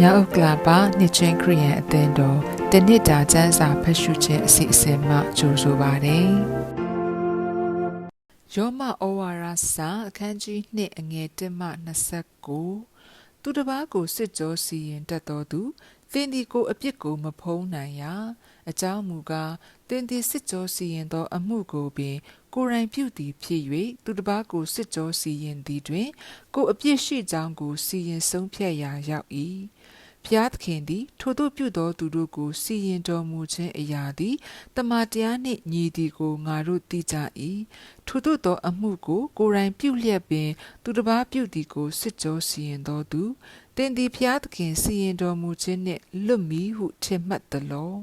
မြောက်ဥက္ကလာပါနှစ်ချင်းခရီးယန်အသင်းတော်တနစ်တာကျမ်းစာဖတ်ရှုခြင်းအစီအစဉ်မှကြိုဆိုပါရစေ။ယောမဩဝါဒစာအခန်းကြီး2အငယ်1မှ29သူတစ်ပါးကိုစစ်ကြောစီရင်တတ်တော်သူသင်ဒီကိုအပြစ်ကိုမဖုံးနိုင်ရာအကြောင်းမူကားသင်သည်စစ်ကြောစီရင်သောအမှုကိုပင် ကိုယ်တိုင်ပြုသည်ဖြစ်၍သူတစ်ပါးကိုစစ်ကြောစီရင်သည်တွင် ကိုယ်အပြစ်ရှိကြောင်းကိုစီရင်ဆုံးဖြတ်ရာရောက်၏ဖျားသခင်သည် ထိုသို့ပြုသောသူတို့ကိုစီရင်တော်မူခြင်းအရာသည်တမန်တရားနှင့်ညီသည်ကိုငါတို့သိကြ၏ထိုသို့သောအမှုကိုကိုယ်တိုင်ပြုလျက်ပင် သူတစ်ပါးပြုသည်ကိုစစ်ကြောစီရင်တော်သူ တင်သည်ဖျားသခင်စီရင်တော်မူခြင်းနှင့်လွတ်မီဟုထင်မှတ်သလော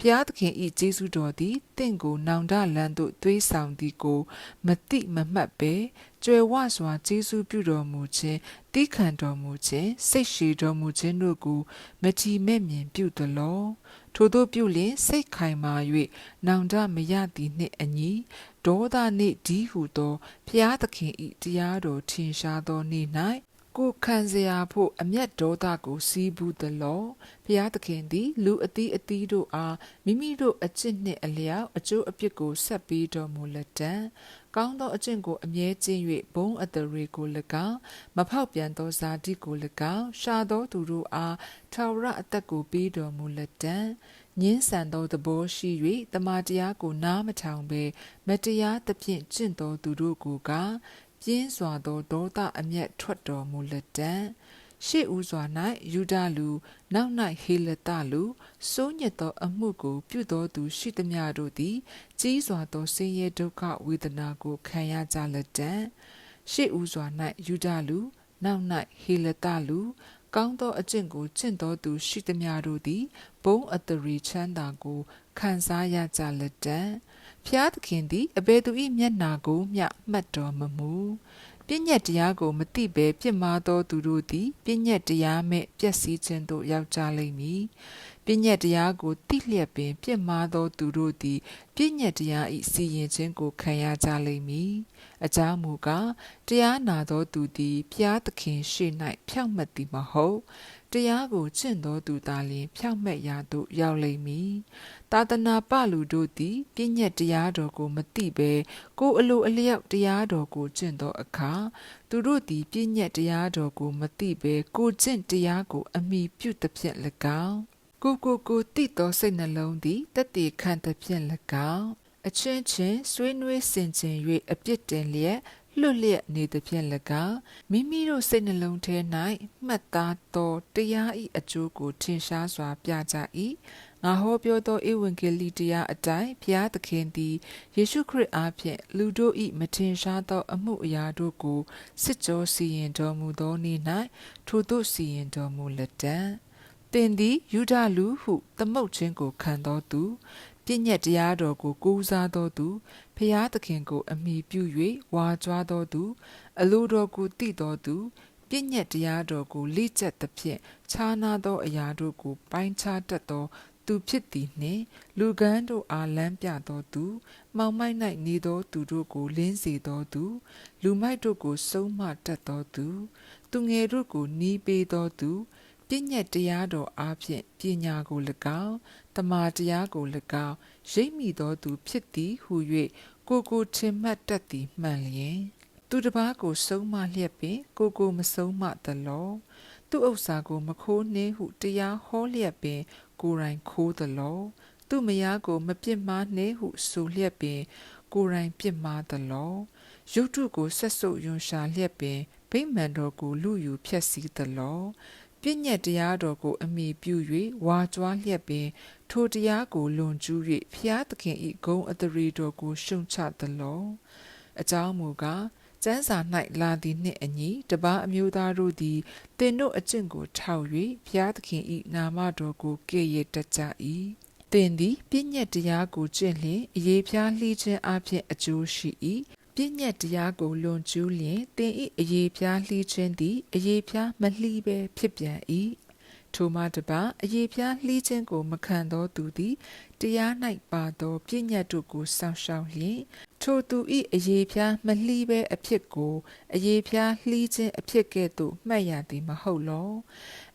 ဖျားသခင်ဤကျေးဇူးတော်သည်တင့်ကိုနောင်တလန်းသို့သွေးဆောင်သည်ကိုမတိမမှတ်ပဲကြွယ်ဝစွာကျေးဇူးပြုတော်မူခြင်းတိခံတော်မူခြင်းစိတ်ရှည်တော်မူခြင်းတို့ကိုမချီမဲ့မြင်ပြုသလောထို့သောပြုလျင်စိတ်ခိုင်မာ၍နောင်တမရသည်နှင့်အညီဒေါသနှင့်ဒီဟုသောဖျားသခင်ဤတရားတော်ထင်ရှားသောနေ့၌ ကိုခံစရာဖို့အမျက်ဒေါသကိုစီးပူးသလောဘုရားသခင်သည် လူအသီးအသီးတို့အားမိမိတို့အကျင့်နှင့်အလျောက်အကျိုးအပြစ်ကိုဆက်ပေးတော်မူလက်တံကောင်းသောအကျင့်ကိုအမြဲကျင့်၍ဘုံအတရေကို၎င်းမဖောက်ပြန်သောဇာတိကို၎င်းရှာသောသူတို့အားထာဝရအသက်ကိုပေးတော်မူလက်တံညင်းဆန်သောသဘောရှိ၍တမန်တရားကိုနားမထောင်ဘဲမတရားသဖြင့်ကျင့်သောသူတို့ကိုက ပြင်းစွာသောဒေါသအမျက်ထွက်တော်မူလက်တံရှေ့ဦးစွာ၌ယူဒလူနောက်၌ဟေလတလူစိုးညစ်သောအမှုကိုပြုသောသူရှိသမျှတို့သည်ကြီးစွာသောဆင်းရဲဒုက္ခဝေဒနာကိုခံရကြလက်တံရှေ့ဦးစွာ၌ယူဒလူနောက်၌ဟေလတလူကောင်းသောအကျင့်ကိုကျင့်သောသူရှိသမျှတို့သည်ဘုံအတရီချမ်းသာကိုခံစားရကြလက်တံ ဖျားသခင်သည်အဘယ်သူ၏မျက်နာကိုမျှမှတ်တော်မမူပြည့်ညက်တရားကိုမသိဘဲပြစ်မှားသောသူတို့သည်ပြည့်ညက်တရားမဲ့ပျက်စီးခြင်းသို့ရောက်ကြလိမ့်မည်ပြည့်ညက်တရားကိုသိလျက်ပင်ပြစ်မှားသောသူတို့သည်ပြည့်ညက်တရား၏စီရင်ခြင်းကိုခံရကြလိမ့်မည်အကြောင်းမူကားတရားနာသောသူသည်ဖျားသခင်ရှေ့၌ဖြောင့်မတ်သည်မဟုတ် တရားကိုကျင့်သောသူသာလျှင်ဖြောင့်မတ်ရာသို့ရောက်လိမ့်မည်။သာသနာပလူတို့သည်ပြည့်ညက်တရားတော်ကိုမသိဘဲကိုယ်အလိုအလျောက်တရားတော်ကိုကျင့်သောအခါသူတို့သည်ပြည့်ညက်တရားတော်ကိုမသိဘဲကိုကျင့်တရားကိုအမိပြုသဖြင့်၎င်းကိုကိုကိုတိသောစိတ်နှလုံးသည်တတည်ခံသဖြင့်၎င်းအချင်းချင်းဆွေးနွေးဆင်ခြင်၍အပြစ်တင်လျက် လွတ်လျက်နေသဖြင့်၎င်းမိမိတို့စိတ်နှလုံးထဲ၌မှတ်သားသောတရား၏အကျိုးကိုထင်ရှားစွာပြကြ၏ငါဟောပြောသောဧဝံဂေလိတရားအတိုင်းဘုရားသခင်သည်ယေရှုခရစ်အားဖြင့်လူတို့၏မထင်ရှားသော အမှုအရာတို့ကိုစစ်ကြောစီရင်တော်မူသောနေ့၌ထိုသို့စီရင်တော်မူလက်တံသင်သည်ယူဒလူဟုသမုတ်ခြင်းကိုခံတော်သူ ပြည့်ညက်တရားတော်ကိုကိုးစားတော်သူဖျားသခင်ကို အမိပြု၍ဝါကြွားတော်သူ အလိုတော်ကိုတည်တော်သူပြည့်ညက်တရားတော်ကိုလိကျက်သဖြင့်ခြားနာသောအရာတို့ကို ပိုင်းခြားတတ်သောသူဖြစ်သည်နှင့်လူကန်းတို့အားလမ်းပြတော်သူမှောင်မိုက်၌နေသောသူတို့ကိုလင်းစေတော်သူ လူမိုက်တို့ကိုဆုံးမတတ်တော်သူ သူငယ်တို့ကိုနီးပေးတော်သူ ပညတ်တရားတော်အားဖြင့်ပညာကို၎င်းတမာတရားကို၎င်းရိပ်မိသောသူဖြစ်သည်ဟု၍ကိုကိုထင်မှတ်တတ်သည်မှန်လျင်သူတစ်ပါးကိုဆုံးမလျက်ပင် ကိုကိုမဆုံးမသလောသူဥစ္စာကိုမခိုးနှင်းဟုတရားဟောလျက်ပင် ကိုယ်တိုင်ခိုးသလောသူမယားကိုမပြစ်မှားနှင့်ဟုဆိုလျက်ပင် ကိုယ်တိုင်ပြစ်မှားသလောရုတ်တုကိုဆက်ဆုပ်ယွန်ရှာလျက်ပင်ဗိမာန်တော်ကိုလူယူဖျက်ဆီးသလော ပြည့်ညက်တရားတော်ကိုအမိပြု၍ဝါကြွားလျက်ပင် ထိုတရားကိုလွန်ကျူး၍ဖျားသခင်၏ဂုံအတရီတော်ကိုရှုံချသလောအကြောင်းမူကားကျမ်းစာ၌လာသည်နှင့်အညီတပားအမျိုးသားတို့သည်တင်တို့အကျင့်ကိုထောက်၍ဘုရားသခင်၏နာမတော်ကိုကဲ့ရဲ့တတ်ကြ၏တင်သည်ပြည့်ညက်တရားကိုကျင့်လျင်အရေးဖြားလှီးခြင်းအပြင်အကျိုးရှိ၏ ပြည့်ညက်တရားကိုလွန်ကျူးလျင်တင်၏အရေးဖြားလှီးခြင်းသည်အရေးဖြားမလှီးပဲဖြစ်ပြန်၏ထိုမှတပါအယေဖျားလှီးခြင်းကို မခံသောသူသည်တရား၌ပါသောပြည့်ညတ်တို့ကိုစောင့်ရှောက်လျင်ထိုသူ၏အယေဖျားမလှီးဘဲအဖြစ်ကိုအယေဖျားလှီးခြင်းအဖြစ်ကဲ့သို့မှတ်ရသည်မဟုတ်လော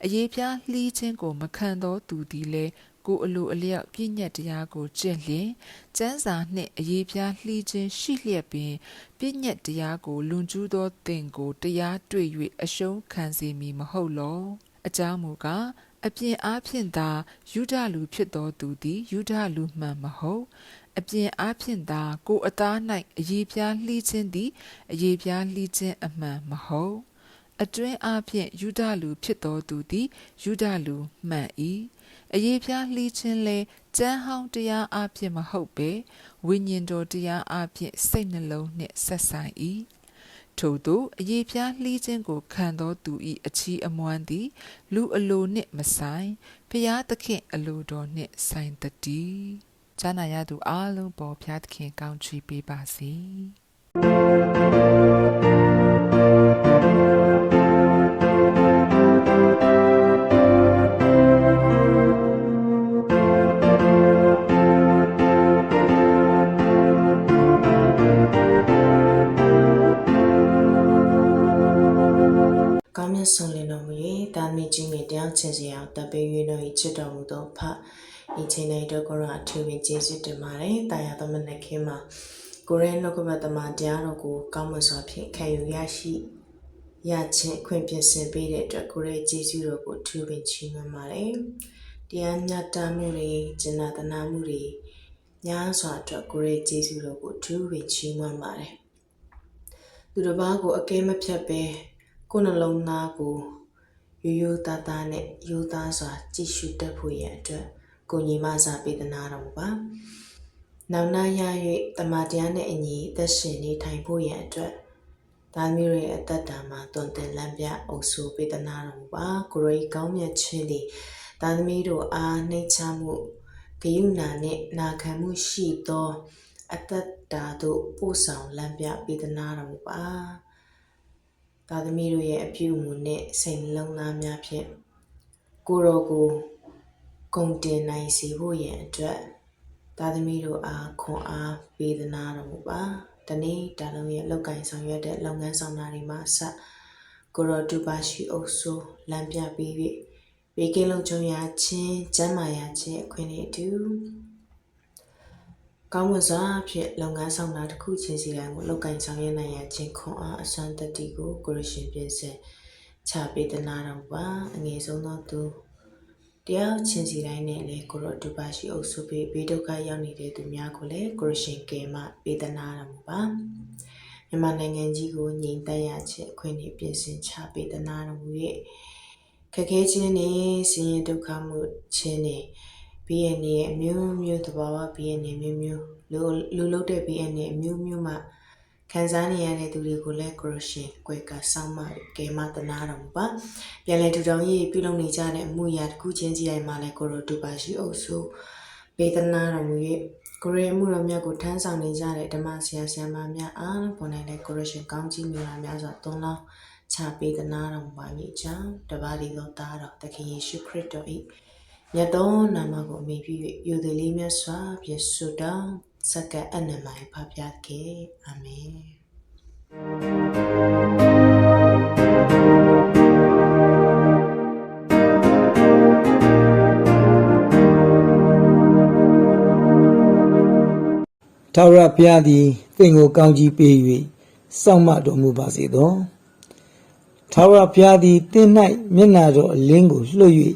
အယေဖျားလှီးခြင်းကို မခံသောသူသည်လည်း ကိုယ်အလိုအလျောက်ပြည့်ညတ်တရားကိုကျင့်လျင်ကျမ်းစာနှင့်အရေးပြားလှီးခြင်းရှိလျက်ပင်ပြည့်ညတ်တရားကိုလွန်ကျူးသောသင်ကိုတရားတွေ့၍အရှုံးခံစေမည်မဟုတ်လောအကြောင်းမူကားအပြင်အားဖြင့်သာယူဒလူဖြစ်သောသူသည်ယူဒလူမှန်မဟုတ်အပြင်အားဖြင့်သာကိုယ်အသား၌အရေးပြားလှီးခြင်းသည်အရေးပြားလှီးခြင်းအမှန်မဟုတ်အတွင်းအားဖြင့်ယူဒလူဖြစ်သောသူသည်ယူဒလူမှန်၏ အရေးပြားလှီးခြင်းလဲကျမ်းဟောင်းတရားအဖြစ်မဟုတ်ပေဝိညာဉ်တော်တရားအဖြစ်စိတ်နှလုံးနှင့်ဆက်ဆိုင်၏ထို့သောအရေးပြားလှီးခြင်းကိုခံသောသူ၏အချီးအမွမ်းသည် လူအလိုနှင့်မဆိုင်ဖျားသခင်အလိုတော်နှင့်ဆိုင်တည်းဈာနာရသူအလုံးပေါ်ဖျားသခင်ကောင်းချီးပေးပါစေ မြတ်ဆုံးလင်တော်မူ၍တာမီကြီးမြတ်တယောက်ချင်းစီအောင်တပ်ပေး၍တော်၏ချစ်တော်မူသောဖဤချိန်၌တော့ကိုရောအထူးပင်ကျေးဇူးတင်ပါတယ်။တာယာသမနခင်းမှာကိုရဲနှုတ်ကပတ်သမာတရားတော်ကိုကောင်းမွန်စွာဖြင့်ခံယူရရှိရခြင်းအခွင့်ပြင်ဆင်ပေးတဲ့အတွက်ကိုရဲကျေးဇူးတော်ကိုအထူးပင်ချီးမွမ်းပါတယ်။တရားမြတ်တာမှုတွေကျင့်နာတနာမှုတွေညာစွာအတွက်ကိုရဲကျေးဇူးတော်ကိုအထူးပင်ချီးမွမ်းပါတယ်။သူတစ်ပါးကိုအကဲမဖြတ်ပဲ ကိုယ်နှလုံးသားကိုရိုးရိုးသားသားနဲ့ရိုးသားစွာကြည့်ရှုတတ်ဖို့ရန်အတွက်ကိုညီမစာပေးသနာတော်မူပါ။နောင်နာရ၍တမန်တရားနဲ့အညီအသက်ရှင်နေထိုင်ဖို့ရန်အတွက်ဒါမျိုးရဲ့အသက်တာမှာတွင်တင်လမ်းပြအုပ်စုပေးသနာတော်မူပါ။ကိုရိကောင်းမြတ်ခြင်းသည်သာသမီတို့အားနှိမ့်ချမှုဂယုဏနဲ့နာခံမှုရှိသောအသက်တာတို့ပို့ဆောင်လမ်းပြပေးသနာတော်မူပါ။ သားသမီးတို့ရဲ့အပြုအမူနဲ့စိတ်နှလုံးသားများဖြင့်ကိုယ်တော်ကိုဂုံတင်နိုင်စေဖို့ရန်အတွက်သားသမီးတို့အားခွန်အားပေးသနာတော်မူပါ။ဒီနေ့တာလုံးရဲ့လောက်ကင်ဆောင်ရွက်တဲ့လုပ်ငန်းဆောင်တာတွေမှာအဆက်ကိုယ်တော်တူပါရှိအုပ်စိုးလမ်းပြပေး၍ဘေးကင်းလုံခြုံရခြင်းကျန်းမာရခြင်းအခွင့်အရေးအတူ ကောင်းမွန်စွာဖြင့်လုပ်ငန်းဆောင်တာတစ်ခုချင်းစီတိုင်းကိုလောက်ကင်ဆောင်ရွက်နိုင်ရခြင်းခွန်အားအစွမ်းတတိကိုကိုရရှင်ပြင်ဆင်ချပေးသနာတော်ပါအငယ်ဆုံးသောသူတရားချင်းစီတိုင်းနဲ့လည်းကိုရောဒုပါရှိအုပ်စုပေးဘေးဒုက္ခရောက်နေတဲ့သူများကိုလည်းကိုရရှင်ကယ်မပေးသနာတော်မူပါမြန်မာနိုင်ငံကြီးကိုငြိမ်သက်ရခြင်းအခွင့်အရေးပြင်ဆင်ချပေးသနာတော်မူ၍ခက်ခဲခြင်းနဲ့ဆင်းရဲဒုက္ခမှုခြင်းနဲ့ BN ရဲ့အမျိုးမျိုးသဘာဝ BN မျိုးမျိုးလူလူလုတဲ့ BN အမျိုးမျိုးမှခံစားနေရတဲ့သူတွေကိုလည်းကရရှင်ကွယ်ကဆောင်းမကဲမတနာတော်မူပါပြန်လည်ထူထောင်ရေးပြုလုပ်နေကြတဲ့အမှုရာတစ်ခုချင်းစီတိုင်းမှာလည်းကိုရိုတူပါရှိအုပ်စုပေဒနာတော်မူ၍ကိုရီမှုတော်မြတ်ကိုထမ်းဆောင်နေကြတဲ့ဓမ္မဆရာဆရာမများအားလုံးပေါ်နိုင်တဲ့ကိုရရှင်ကောင်းကြီးမြတ်များစွာသုံးလောင်းချပေးသနာတော်မူပါမည်ကြောင့်တပါးဒီသောသားတော်သခင်ယေရှုခရစ်တော်၏ မြတ်သောနာမကိုအမိပြု၍ယူသည်လေးမြတ်စွာပြည့်စုံတော်စက္ကအနန္တမိုင်ဖပါပြခဲ့အာမင်ထာဝရဘုရားသည်သင်ကိုကောင်းကြီးပေး၍စောင့်မတော်မူပါစေသောထာဝရဘုရားသည်သင်၌မျက်နာတော်အလင်းကိုလွှတ်၍